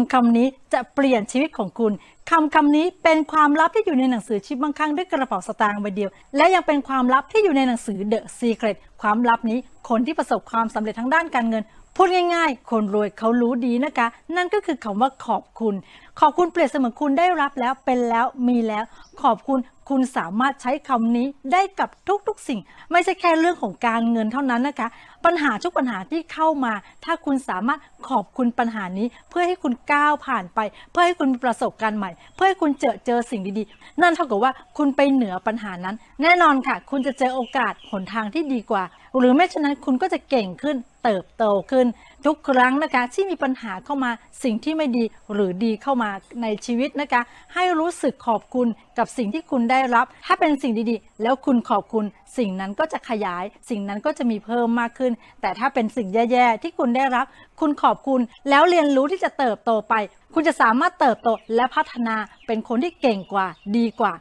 ำคำนี้ จะเปลี่ยนชีวิตของคุณคำคำนี้เป็นความลับที่อยู่ในหนังสือชิปบางครั้งด้วยกระเป๋าสตางค์ใบเดียว และยังเป็นความลับที่อยู่ในหนังสือ The Secret ความลับนี้คนที่ประสบความสำเร็จทางด้านการเงินพูดง่ายๆ คนรวยเขารู้ดีนะคะ นั่นก็คือคำว่าขอบคุณ ขอบคุณเปรียบเสมือนคุณได้รับแล้วเป็นแล้วมีแล้ว ขอบคุณคุณสามารถใช้คำนี้ได้กับทุกๆสิ่ง ไม่ใช่แค่เรื่องของการเงินเท่านั้นนะคะ ปัญหาทุกปัญหาที่เข้ามา ถ้าคุณสามารถขอบคุณปัญหานี้เพื่อให้คุณก้าวผ่านไปเพื่อให้คุณมีประสบการณ์ใหม่ เพื่อให้คุณเจอเจอสิ่งดีๆ นั่นเท่ากับว่าคุณไปเหนือปัญหานั้น แน่นอนค่ะ คุณจะเจอโอกาสหนทางที่ดีกว่า หรือไม่ฉะนั้นคุณก็จะเก่งขึ้น เติบโตขึ้น ทุกครั้งนะคะที่มีปัญหาเข้ามาสิ่งที่ไม่ดีหรือดีเข้ามาในชีวิตนะคะ ให้รู้สึกขอบคุณกับสิ่งที่คุณได้รับ ถ้าเป็นสิ่งดีๆ แล้วคุณขอบคุณ สิ่งนั้นก็จะขยาย สิ่งนั้นก็จะมีเพิ่มมากขึ้น แต่ถ้าเป็นสิ่งแย่ๆที่คุณได้รับ คุณขอบคุณแล้วเรียนรู้ที่จะเติบโตไป คุณจะสามารถเติบโตและพัฒนาเป็นคนที่เก่งกว่าดีกว่า